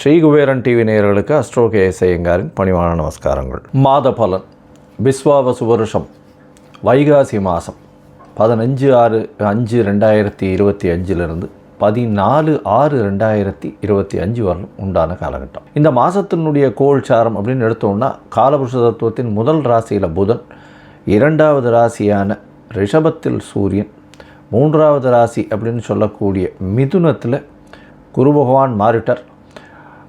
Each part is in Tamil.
ஸ்ரீ குபேரன் டிவி நேயர்களுக்கு அஸ்ட்ரோ கே ஐயங்காரின் பணிவான நமஸ்காரங்கள். மாத பலன். விஸ்வாவசு வருஷம். வைகாசி மாதம் பதினஞ்சு ஆறு அஞ்சு ரெண்டாயிரத்தி இருபத்தி அஞ்சிலிருந்து பதினாலு ஆறு ரெண்டாயிரத்தி இருபத்தி அஞ்சு வரலும் உண்டான காலகட்டம். இந்த மாதத்தினுடைய கோள் சாரம் அப்படின்னு எடுத்தோம்னா காலபுருஷ தத்துவத்தின் முதல் ராசியில் புதன் இரண்டாவது ராசியான ரிஷபத்தில் சூரியன் மூன்றாவது ராசி அப்படின்னு சொல்லக்கூடிய மிதுனத்தில் குரு பகவான் மாறிட்டார்.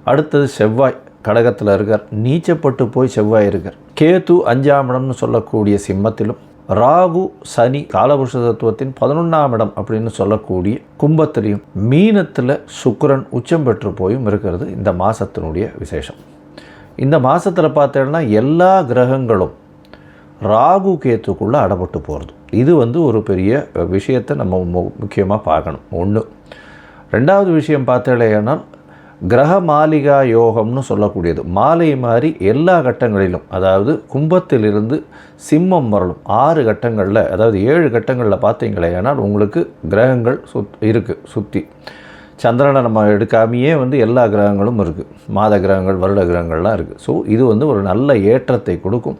அடுத்தது செவ்வாய் கடகத்தில் இருக்கார். நீச்சப்பட்டு போய் செவ்வாய் இருக்கார். கேது அஞ்சாம் இடம்னு சொல்லக்கூடிய சிம்மத்திலும் ராகு சனி காலபுருஷ தத்துவத்தின் பதினொன்றாம் இடம் அப்படின்னு சொல்லக்கூடிய கும்பத்திலையும் மீனத்தில் சுக்கரன் உச்சம் பெற்று போயும் இருக்கிறது இந்த மாதத்தினுடைய விசேஷம். இந்த மாதத்தில் பார்த்தேன்னா எல்லா கிரகங்களும் ராகு கேத்துக்குள்ளே அடப்பட்டு போகிறது இது வந்து ஒரு பெரிய விஷயத்தை நம்ம முக்கியமாக பார்க்கணும். ஒன்று ரெண்டாவது விஷயம் பார்த்தேனால் கிரக மாளிகா யோகம்னு சொல்லக்கூடியது. மாலை மாதிரி எல்லா கட்டங்களிலும் அதாவது கும்பத்திலிருந்து சிம்மம் வரலும் ஆறு கட்டங்களில் அதாவது ஏழு கட்டங்களில் பார்த்தீங்களேனால் உங்களுக்கு கிரகங்கள் சுத் இருக்குது சுற்றி சந்திரனை நம்ம எடுக்காமையே வந்து எல்லா கிரகங்களும் இருக்குது மாத கிரகங்கள் வருட கிரகங்கள்லாம் இருக்குது ஸோ இது வந்து ஒரு நல்ல ஏற்றத்தை கொடுக்கும்.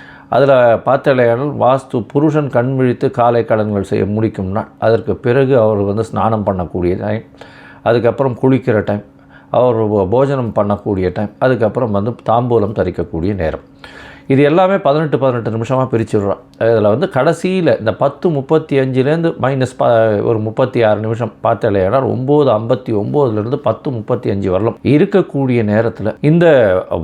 அதில் பார்த்தாலேயானால் வாஸ்து புருஷன் கண் விழித்து காலை கடன்கள் செய்ய முடிக்கும்னா அதற்கு பிறகு அவர் வந்து ஸ்நானம் பண்ணக்கூடிய டைம் அதுக்கப்புறம் குளிக்கிற டைம் அவர் போஜனம் பண்ணக்கூடிய டைம் அதுக்கப்புறம் வந்து தாம்பூலம் தரிக்கக்கூடிய நேரம். இது எல்லாமே பதினெட்டு பதினெட்டு நிமிஷமாக பிரிச்சுடுறோம் இதில் வந்து கடைசியில் இந்த பத்து முப்பத்தி அஞ்சுலேருந்து மைனஸ் ப ஒரு முப்பத்தி ஆறு நிமிஷம் பார்த்தாலேனா ஒம்பது ஐம்பத்தி ஒம்போதுலேருந்து பத்து முப்பத்தி அஞ்சு வரலாம் இருக்கக்கூடிய நேரத்தில் இந்த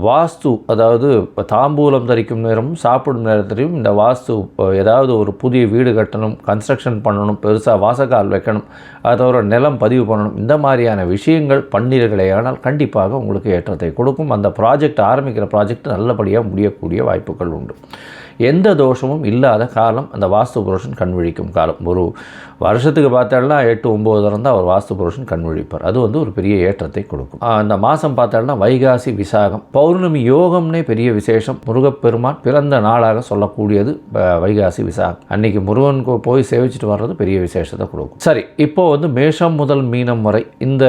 வாஸ்து அதாவது தாம்பூலம் தரிக்கும் நேரமும் சாப்பிடும் நேரத்திலையும் இந்த வாஸ்து ஏதாவது ஒரு புதிய வீடு கட்டணும் கன்ஸ்ட்ரக்ஷன் பண்ணணும் பெருசாக வாசக்கால் வைக்கணும் அதோட நிலம் பதிவு பண்ணணும் இந்த மாதிரியான விஷயங்கள் பண்ணீர்களேயானால் கண்டிப்பாக உங்களுக்கு ஏற்றத்தை கொடுக்கும். அந்த ப்ராஜெக்ட் ஆரம்பிக்கிற ப்ராஜெக்ட் நல்லபடியாக முடியக்கூடிய வாய்ப்புகள் உண்டு. எந்த தோஷமும் இல்லை இல்லாத காலம் அந்த வாஸ்து புருஷன் கண்விழிக்கும் காலம். ஒரு வருஷத்துக்கு பார்த்தாலும் எட்டு ஒம்பது தரம் தான் அவர் வாஸ்து புருஷன் கண்விழிப்பார். அது வந்து ஒரு பெரிய ஏற்றத்தை கொடுக்கும். அந்த மாதம் பார்த்தாலும்னா வைகாசி விசாகம். பௌர்ணமி யோகம்னே பெரிய விசேஷம். முருகப்பெருமான் பிறந்த நாளாக சொல்லக்கூடியது வைகாசி விசாகம். அன்னைக்கு முருகன் போய் சேவிச்சுட்டு வர்றது பெரிய விசேஷத்தை கொடுக்கும். சரி இப்போ வந்து மேஷம் முதல் மீனம் வரை இந்த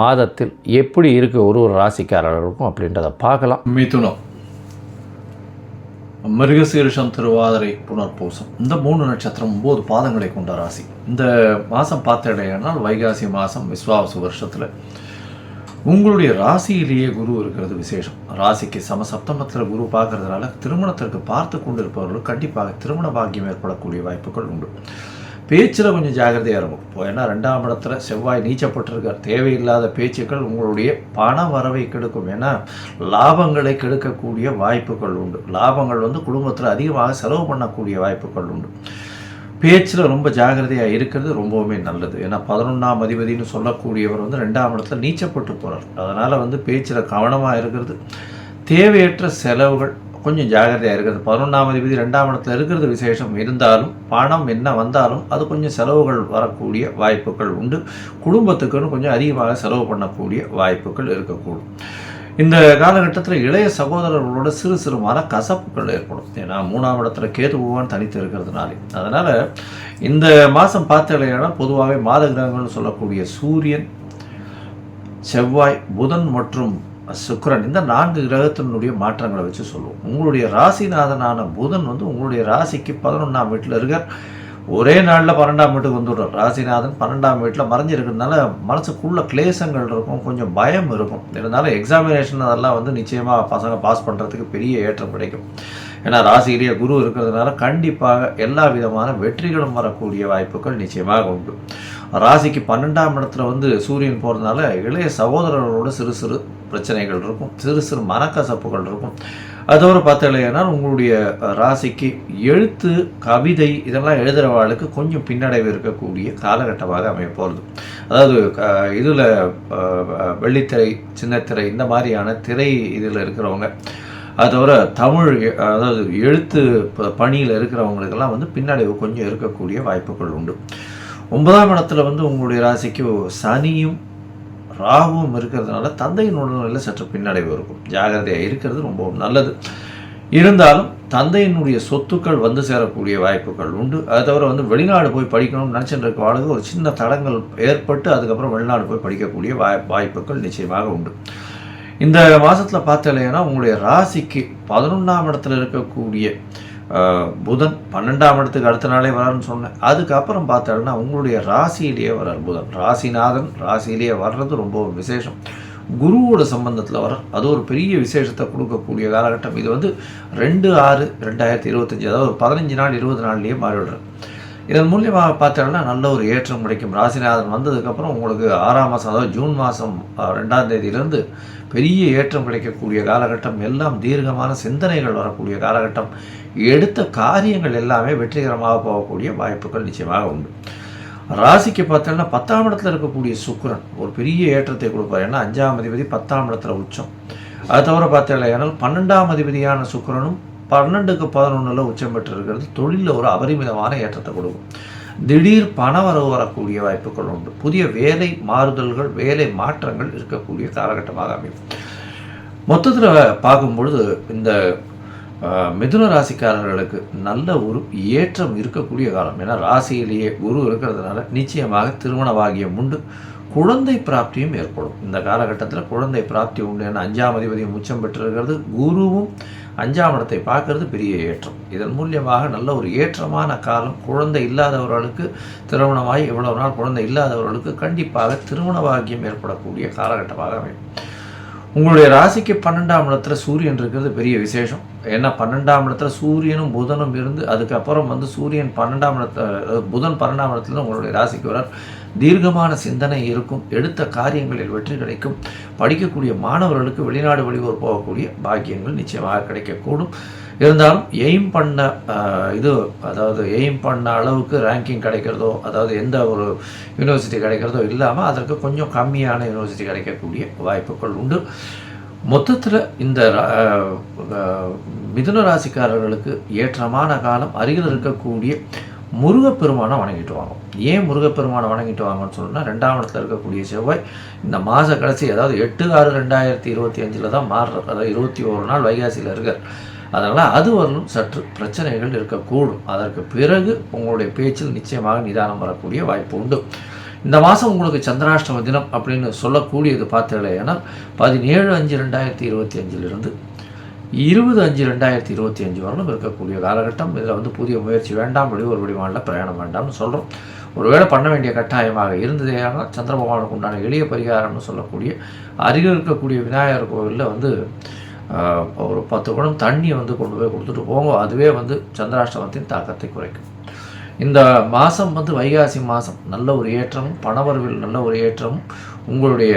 மாதத்தில் எப்படி இருக்குது ஒரு ஒரு ராசிக்காரர்களுக்கும் அப்படின்றத பார்க்கலாம். மிதுனம். மிருகசீரிஷம் திருவாதிரை புனர்பூசம். இந்த மூணு நட்சத்திரம் ஒம்பது பாதங்களை கொண்ட ராசி. இந்த மாதம் பார்த்தடையானால் வைகாசி மாதம் விஸ்வாவசு வருஷத்தில். உங்களுடைய ராசியிலேயே குரு இருக்கிறது விசேஷம். ராசிக்கு சமசப்தமத்தில் குரு பார்க்கறதுனால திருமணத்திற்கு பார்த்து கொண்டிருப்பவர்கள் கண்டிப்பாக திருமண பாக்கியம் ஏற்படக்கூடிய வாய்ப்புகள் உண்டு. பேச்சில் கொஞ்சம் ஜாகிரதையாக இருக்கும் இப்போ ஏன்னா ரெண்டாம் இடத்துல செவ்வாய் நீச்சப்பட்டிருக்கார். தேவையில்லாத பேச்சுக்கள் உங்களுடைய பண வரவை கெடுக்கும். ஏன்னா லாபங்களை கெடுக்கக்கூடிய வாய்ப்புகள் உண்டு. லாபங்கள் வந்து குடும்பத்தில் அதிகமாக செலவு பண்ணக்கூடிய வாய்ப்புகள் உண்டு. பேச்சில் ரொம்ப ஜாகிரதையாக இருக்கிறது ரொம்பவுமே நல்லது. ஏன்னா பதினொன்றாம் அதிபதினு சொல்லக்கூடியவர் வந்து ரெண்டாம் இடத்துல நீச்சப்பட்டு போகிறார் அதனால் வந்து பேச்சில் கவனமாக இருக்கிறது. தேவையற்ற செலவுகள் கொஞ்சம் ஜாகிரதையாக இருக்கிறது. பதினொன்றாம் அதிபதி ரெண்டாம் இடத்துல இருக்கிறது விசேஷம் இருந்தாலும் பணம் என்ன வந்தாலும் அது கொஞ்சம் செலவுகள் வரக்கூடிய வாய்ப்புகள் உண்டு. குடும்பத்துக்குன்னு கொஞ்சம் அதிகமாக செலவு பண்ணக்கூடிய வாய்ப்புகள் இருக்கக்கூடும். இந்த காலகட்டத்தில் இளைய சகோதரர்களோட சிறு சிறு மன கசப்புகள் ஏற்படும். ஏன்னா மூணாம் இடத்துல கேது பகவான் தனித்து இருக்கிறதுனாலே. அதனால் இந்த மாதம் பார்த்தீங்கன்னா பொதுவாகவே மாத கிரகங்கள்னு சொல்லக்கூடிய சூரியன் செவ்வாய் புதன் மற்றும் சுக்கிரன் இந்த நான்கு கிரகத்தினுடைய மாற்றங்களை வச்சு சொல்லுவோம். உங்களுடைய ராசிநாதனான புதன் வந்து உங்களுடைய ராசிக்கு பதினொன்றாம் வீட்டில் இருக்கார். ஒரே நாளில் பன்னெண்டாம் வீட்டுக்கு வந்துடுறார். ராசிநாதன் பன்னெண்டாம் வீட்டில் மறைஞ்சிருக்கிறதுனால மனசுக்குள்ள கிளேசங்கள் இருக்கும் கொஞ்சம் பயம் இருக்கும். இருந்தாலும் எக்ஸாமினேஷன் அதெல்லாம் வந்து நிச்சயமாக பசங்க பாஸ் பண்ணுறதுக்கு பெரிய ஏற்றம் கிடைக்கும். ஏன்னா ராசியிலேயே குரு இருக்கிறதுனால கண்டிப்பாக எல்லா விதமான வெற்றிகளும் வரக்கூடிய வாய்ப்புகள் நிச்சயமாக உண்டு. ராசிக்கு பன்னெண்டாம் இடத்துல வந்து சூரியன் போகிறதுனால இளைய சகோதரர்களோட சிறு சிறு பிரச்சனைகள் இருக்கும். சிறு சிறு மனக்கசப்புகள் இருக்கும். அதோடு பார்த்தீங்கன்னா உங்களுடைய ராசிக்கு எழுத்து கவிதை இதெல்லாம் எழுதுகிறவாளுக்கு கொஞ்சம் பின்னடைவு இருக்கக்கூடிய காலகட்டமாக அமைய போகிறது அதாவது இதில் வெள்ளித்திரை சின்னத்திரை இந்த மாதிரியான திரை இதில் இருக்கிறவங்க அதோட தவிர தமிழ் அதாவது எழுத்து ப- பணியில் இருக்கிறவங்களுக்கெல்லாம் வந்து பின்னடைவு கொஞ்சம் இருக்கக்கூடிய வாய்ப்புகள் உண்டு. ஒன்பதாம் இடத்துல வந்து உங்களுடைய ராசிக்கு சனியும் ராகுவும் இருக்கிறதுனால தந்தையின் உடல்நிலையில் சற்று பின்னடைவு இருக்கும். ஜாகிரதையாக இருக்கிறது ரொம்பவும் நல்லது. இருந்தாலும் தந்தையினுடைய சொத்துக்கள் வந்து சேரக்கூடிய வாய்ப்புகள் உண்டு. அது தவிர வந்து வெளிநாடு போய் படிக்கணும்னு நினச்சிட்டு இருக்க ஆளுங்க ஒரு சின்ன தடங்கள் ஏற்பட்டு அதுக்கப்புறம் வெளிநாடு போய் படிக்கக்கூடிய வாய் வாய்ப்புகள் நிச்சயமாக உண்டு. இந்த மாதத்தில் பார்த்தலைன்னா உங்களுடைய ராசிக்கு பதினொன்றாம் இடத்துல இருக்கக்கூடிய புதன் பன்னெண்டாம் இடத்துக்கு அடுத்த நாளே வரான்னு சொன்னேன். அதுக்கப்புறம் பார்த்தாருன்னா உங்களுடைய ராசியிலேயே வரார் புதன். ராசிநாதன் ராசியிலேயே வர்றது ரொம்ப விசேஷம். குருவோட சம்பந்தத்தில் வர அது ஒரு பெரிய விசேஷத்தை கொடுக்கக்கூடிய காலகட்டம். இது வந்து ரெண்டு ஆறு ரெண்டாயிரத்தி இருபத்தஞ்சி அதாவது ஒரு பதினஞ்சு நாள் இருபது நாள்லேயே மாறிவிடுறது. இதன் மூலியமாக பார்த்தோம்னா நல்ல ஒரு ஏற்றம் கிடைக்கும். ராசிநாதன் வந்ததுக்கப்புறம் உங்களுக்கு ஆறாம் மாதம் அதாவது ஜூன் மாதம் ரெண்டாம் தேதியிலேருந்து பெரிய ஏற்றம் கிடைக்கக்கூடிய காலகட்டம். எல்லாம் தீர்க்கமான சிந்தனைகள் வரக்கூடிய காலகட்டம். எடுத்த காரியங்கள் எல்லாமே வெற்றிகரமாக போகக்கூடிய வாய்ப்புகள் நிச்சயமாக உண்டு. ராசிக்கு பார்த்தோம்னா பத்தாம் இடத்துல இருக்கக்கூடிய சுக்கிரன் ஒரு பெரிய ஏற்றத்தை கொடுப்பார். ஏன்னா அஞ்சாம் அதிபதி பத்தாம் இடத்துல உச்சம். அது தவிர பார்த்தீங்கன்னா பன்னெண்டாம் அதிபதியான சுக்கரனும் பன்னெண்டுக்கு பதினொன்றில் உச்சம் பெற்றிருக்கிறது. தொழிலில் ஒரு அபரிமிதமான ஏற்றத்தை கொடுக்கும். திடீர் பண வரவு வரக்கூடிய வாய்ப்புகள் உண்டு. புதிய வேலை மாறுதல்கள் வேலை மாற்றங்கள் இருக்கக்கூடிய காலகட்டமாக அமையும். மொத்தத்தில் பார்க்கும் பொழுது இந்த மிதுன ராசிக்காரர்களுக்கு நல்ல ஒரு ஏற்றம் இருக்கக்கூடிய காலம். ஏன்னா ராசியிலேயே குரு இருக்கிறதுனால நிச்சயமாக திருமண பாகியம் உண்டு. குழந்தை பிராப்தியும் ஏற்படும். இந்த காலகட்டத்தில் குழந்தை பிராப்தி உண்டு ஏன்னா அஞ்சாம் அதிபதியும் உச்சம் பெற்றிருக்கிறது. குருவும் அஞ்சாம் இடத்தை பார்க்கறது பெரிய ஏற்றம். இதன் மூலியமாக நல்ல ஒரு ஏற்றமான காலம். குழந்தை இல்லாதவர்களுக்கு திருமணமாகி இவ்வளவு நாள் குழந்தை இல்லாதவர்களுக்கு கண்டிப்பாக திருமண பாகியம் ஏற்படக்கூடிய காலகட்டமாக அமையும். உங்களுடைய ராசிக்கு பன்னெண்டாம் இடத்துல சூரியன் இருக்கிறது பெரிய விசேஷம். ஏன்னா பன்னெண்டாம் இடத்துல சூரியனும் புதனும் இருந்து அதுக்கப்புறம் வந்து சூரியன் பன்னெண்டாம் இடத்துல புதன் பன்னெண்டாம் இடத்துல உங்களுடைய ராசிக்கு வரார். தீர்க்கமான சிந்தனை இருக்கும். எடுத்த காரியங்களில் வெற்றி கிடைக்கும். படிக்கக்கூடிய மாணவர்களுக்கு வெளிநாடு வெளியூர் போகக்கூடிய பாக்கியங்கள் நிச்சயமாக கிடைக்கக்கூடும். இருந்தாலும் எய்ம் பண்ண இது அதாவது எய்ம் பண்ண அளவுக்கு ரேங்கிங் கிடைக்கிறதோ அதாவது எந்த ஒரு யூனிவர்சிட்டி கிடைக்கிறதோ இல்லாமல் அதற்கு கொஞ்சம் கம்மியான யூனிவர்சிட்டி கிடைக்கக்கூடிய வாய்ப்புகள் உண்டு. மொத்தத்தில் இந்த மிதுன ராசிக்காரர்களுக்கு ஏற்றமான காலம் அருகில் இருக்கக்கூடிய முருகப்பெருமானை வணங்கிட்டு வாங்க. ஏன் முருகப்பெருமானை வணங்கிட்டு வாங்கன்னு சொன்னால் ரெண்டாம் இடத்துல இருக்கக்கூடிய செவ்வாய் இந்த மாத கடைசி அதாவது எட்டு ஆறு ரெண்டாயிரத்தி இருபத்தி அஞ்சில் தான் மாறுற அதாவது இருபத்தி ஒரு நாள் வைகாசியில் இருக்கார். அதனால் அது வரலும் சற்று பிரச்சனைகள் இருக்கக்கூடும். அதற்கு பிறகு உங்களுடைய பேச்சில் நிச்சயமாக நிதானம் வரக்கூடிய வாய்ப்பு உண்டு. இந்த மாதம் உங்களுக்கு சந்திராஷ்டம தினம் அப்படின்னு சொல்லக்கூடியது பார்த்தீங்கன்னா பதினேழு அஞ்சு ரெண்டாயிரத்தி இருபத்தி அஞ்சிலிருந்து இருபது அஞ்சு ரெண்டாயிரத்தி இருபத்தி அஞ்சு வரலும் இருக்கக்கூடிய காலகட்டம். இதில் வந்து புதிய முயற்சி வேண்டாம் வெளியூர் வெளிமாநில பிரயாணம் வேண்டாம்னு சொல்கிறோம் ஒருவேளை பண்ண வேண்டிய கட்டாயமாக இருந்ததேயானால் சந்திர பகவானுக்கு உண்டான எளிய பரிகாரம்னு சொல்லக்கூடிய அருகில் இருக்கக்கூடிய விநாயகர் கோவிலில் வந்து ஒரு பத்து குடம் தண்ணி வந்து கொண்டு போய் கொடுத்துட்டு போங்க. அதுவே வந்து சந்திராஷ்டமத்தின் தாக்கத்தை குறைக்கும். இந்த மாதம் வந்து வைகாசி மாதம் நல்ல ஒரு ஏற்றமும் பணவரவில் நல்ல ஒரு ஏற்றமும் உங்களுடைய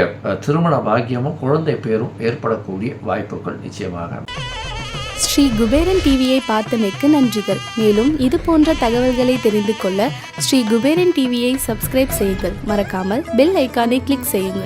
திருமண பாக்கியமும் குழந்தை பேரும் ஏற்படக்கூடிய வாய்ப்புகள் நிச்சயமாக. ஸ்ரீ குபேரன் டிவியை பார்த்தமைக்கு நன்றிகள். மேலும் இது போன்ற தகவல்களை தெரிந்து கொள்ள ஸ்ரீ குபேரன் டிவியை சப்ஸ்கிரைப் செய்யுங்கள். மறக்காமல் பெல் ஐக்கானை கிளிக் செய்யுங்கள்.